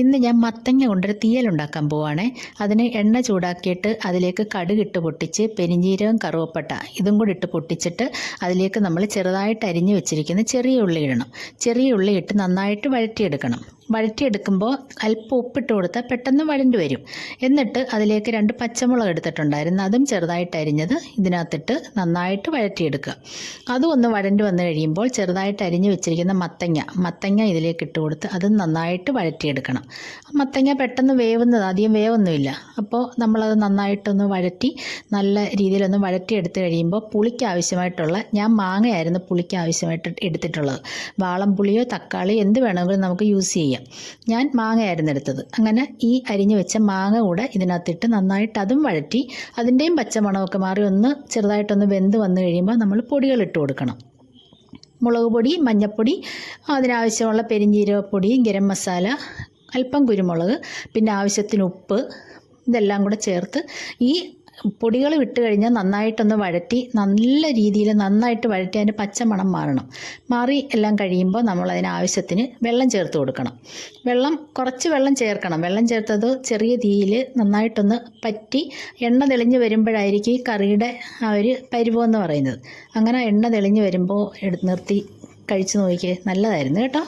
ഇന്ന് ഞാൻ മത്തങ്ങ കൊണ്ടൊരു തീയലുണ്ടാക്കാൻ പോവാണ്. അതിന് എണ്ണ ചൂടാക്കിയിട്ട് അതിലേക്ക് കടുകിട്ട് പൊട്ടിച്ച് പെരിഞ്ജീരകം കറുവപ്പട്ട ഇതും കൂടി ഇട്ട് പൊട്ടിച്ചിട്ട് അതിലേക്ക് നമ്മൾ ചെറുതായിട്ട് അരിഞ്ഞു വെച്ചിരിക്കുന്ന ചെറിയ ഉള്ളി ഇടണം. ചെറിയ ഉള്ളി ഇട്ട് നന്നായിട്ട് വഴറ്റിയെടുക്കണം. വഴറ്റിയെടുക്കുമ്പോൾ അല്പം ഉപ്പിട്ട് കൊടുത്താൽ പെട്ടെന്ന് വഴണ്ടി വരും. എന്നിട്ട് അതിലേക്ക് രണ്ട് പച്ചമുളക് എടുത്തിട്ടുണ്ടായിരുന്നു. അതും ചെറുതായിട്ട് അരിഞ്ഞത് ഇതിനകത്തിട്ട് നന്നായിട്ട് വഴറ്റിയെടുക്കുക. അതും ഒന്ന് വഴണ്ടി വന്നു കഴിയുമ്പോൾ ചെറുതായിട്ട് അരിഞ്ഞ് വെച്ചിരിക്കുന്ന മത്തങ്ങ മത്തങ്ങ ഇതിലേക്ക് ഇട്ട് കൊടുത്ത് അതും നന്നായിട്ട് വഴറ്റിയെടുക്കണം. മത്തങ്ങ പെട്ടെന്ന് വേവുന്നത് അധികം വേവൊന്നുമില്ല. അപ്പോൾ നമ്മളത് നന്നായിട്ടൊന്ന് വഴറ്റി നല്ല രീതിയിലൊന്ന് വഴറ്റിയെടുത്ത് കഴിയുമ്പോൾ പുളിക്ക് ആവശ്യമായിട്ടുള്ള ഞാൻ മാങ്ങയായിരുന്നു പുളിക്ക് ആവശ്യമായിട്ട് എടുത്തിട്ടുള്ളത്. വാളം പുളിയോ തക്കാളി എന്ത് വേണമെങ്കിലും നമുക്ക് യൂസ് ചെയ്യാം. ഞാൻ മാങ്ങയായിരുന്നു എടുത്തത്. അങ്ങനെ ഈ അരിഞ്ഞു വെച്ച മാങ്ങ കൂടെ ഇതിനകത്തിട്ട് നന്നായിട്ട് അതും വഴറ്റി അതിന്റെയും പച്ചമണമൊക്കെ മാറി ഒന്ന് ചെറുതായിട്ടൊന്ന് വെന്ത് വന്നു കഴിയുമ്പോൾ നമ്മൾ പൊടികൾ ഇട്ട് കൊടുക്കണം. മുളക് പൊടി മഞ്ഞൾപ്പൊടി അതിനാവശ്യമുള്ള പെരിഞ്ജീരകപ്പൊടി ഗരം മസാല അല്പം കുരുമുളക് പിന്നെ ആവശ്യത്തിന് ഉപ്പ് ഇതെല്ലാം കൂടെ ചേർത്ത് ഈ പൊടികൾ വിട്ട് കഴിഞ്ഞാൽ നന്നായിട്ടൊന്ന് വഴറ്റി നല്ല രീതിയിൽ നന്നായിട്ട് വഴറ്റി അതിന്റെ പച്ചമണം മാറണം. മാറി എല്ലാം കഴിയുമ്പോൾ നമ്മൾ അതിനാവശ്യത്തിന് വെള്ളം ചേർത്ത് കൊടുക്കണം. വെള്ളം കുറച്ച് വെള്ളം ചേർക്കണം. വെള്ളം ചേർത്തത് ചെറിയ തീയിൽ നന്നായിട്ടൊന്ന് പറ്റി എണ്ണ തെളിഞ്ഞ് വരുമ്പോഴായിരിക്കും ഈ കറിയുടെ ആ ഒരു പരുവമെന്ന് പറയുന്നത്. അങ്ങനെ എണ്ണ തെളിഞ്ഞ് വരുമ്പോൾ എടുത്ത് നിർത്തി കഴിച്ചു നോക്കിയേ നല്ലതായിരുന്നു കേട്ടോ.